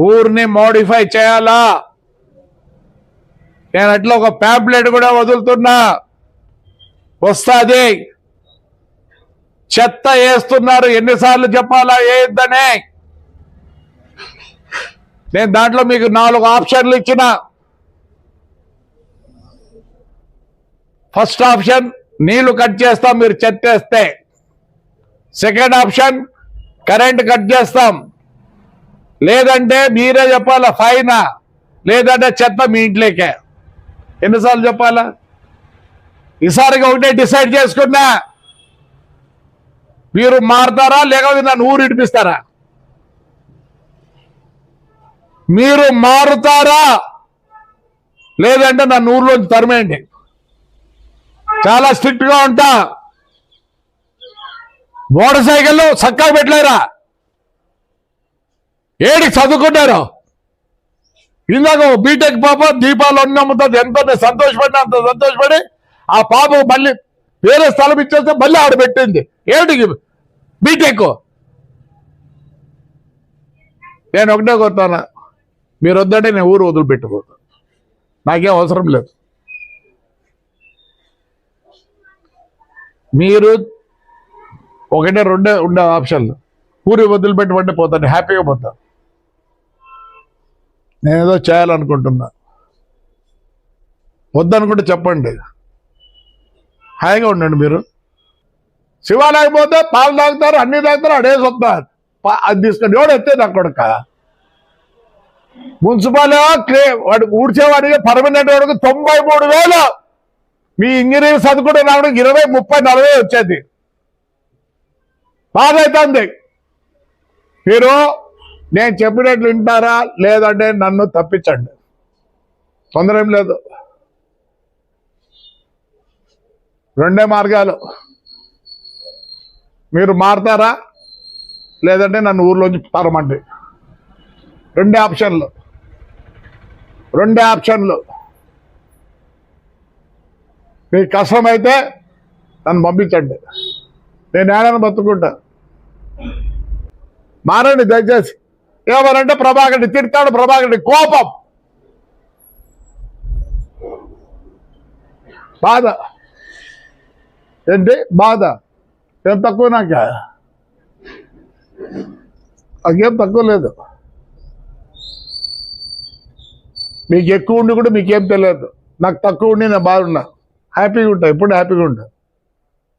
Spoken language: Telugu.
ఊరిని మోడిఫై చేయాలా? నేను అట్లా ఒక ప్యాంప్లెట్ కూడా వదులుతున్నా. వస్తాది. చెత్త వేస్తున్నారు. ఎన్నిసార్లు చెప్పాలా? వేయొద్దనే. నేను దాంట్లో మీకు నాలుగు ఆప్షన్లు ఇచ్చిన. ఫస్ట్ ఆప్షన్ నీళ్ళు కట్ చేస్తాం మీరు చెత్త వేస్తే. సెకండ్ ఆప్షన్ కరెంట్ కట్ చేస్తాం. లేదంటే మీరే చెప్పాలా ఫైనా లేదంటే చెత్త మీ ఇంట్లోకే. ఎన్నిసార్లు చెప్పాలా? ఈసారిగా ఒకటే డిసైడ్ చేసుకున్నా. మీరు మారుతారా లేకపోతే నన్ను ఊరు ఇడిపిస్తారా? మీరు మారుతారా? లేదంటే నన్ను ఊర్లోంచి తరిమేయండి. చాలా స్ట్రిక్ట్గా ఉంటా. మోటార్ సైకిల్ చక్కగా పెట్టలేరా? ఏడికి చదువుకున్నారు? ఇందాక బీటెక్ పాప దీపాలు అన్ని అమ్ముతుంది. ఎంత సంతోషపడినా అంత సంతోషపడి ఆ పాప మళ్ళీ వేరే స్థలం ఇచ్చేస్తే మళ్ళీ ఆడ పెట్టింది. ఏమిటికి బీటెక్ నేను ఒకటే కొత్తాను మీరు వద్దంటే నేను ఊరు వదిలిపెట్టిపోతాను. నాకేం అవసరం లేదు. మీరు ఒకటే రెండే ఉండే ఆప్షన్లు. ఊరి వదిలిపెట్టమంటే పోతాను. హ్యాపీగా పోతాను. నేనేదో చేయాలనుకుంటున్నా. వద్దనుకుంటే చెప్పండి. హాయిగా ఉండండి మీరు. శివాలయం పోతే పాలు తాగుతారు అన్ని తాగుతారు అడేసి వస్తారు అది తీసుకొని ఎవడు ఎత్తే నా కొడుక? మున్సిపాల్ వాడు ఊడ్చేవాడికి పర్మనెంట్ వాడికి తొంభై మూడు వేలు. మీ ఇంజనీరింగ్ చదువుకుంటే నాకు ఇరవై ముప్పై నలభై వచ్చేది. బాధ అవుతుంది మీరు నేను చెప్పినట్లు వింటారా? లేదంటే నన్ను తప్పించండి. తొందర ఏం లేదు. రెండే మార్గాలు. మీరు మారతారా? లేదంటే నన్ను ఊర్లోంచి తరమండి రెండే ఆప్షన్లు. రెండే ఆప్షన్లు. మీకు కష్టమైతే నన్ను పంపించండి. నేను ఏడాది బతుకుంటా. మారండి దయచేసి. ఏమనంటే ప్రభాకర్ని తిడతాడు ప్రభాకర్ని కోపం. బాధ. ఏంటి? బాధ. ఏం తక్కువ నాక? నాకేం తక్కువ లేదు. మీకు ఎక్కువ ఉండి కూడా మీకేం తెలియదు. నాకు తక్కువ ఉండి నేను బాగున్నా హ్యాపీగా ఉంటా. ఎప్పుడు హ్యాపీగా ఉంటా?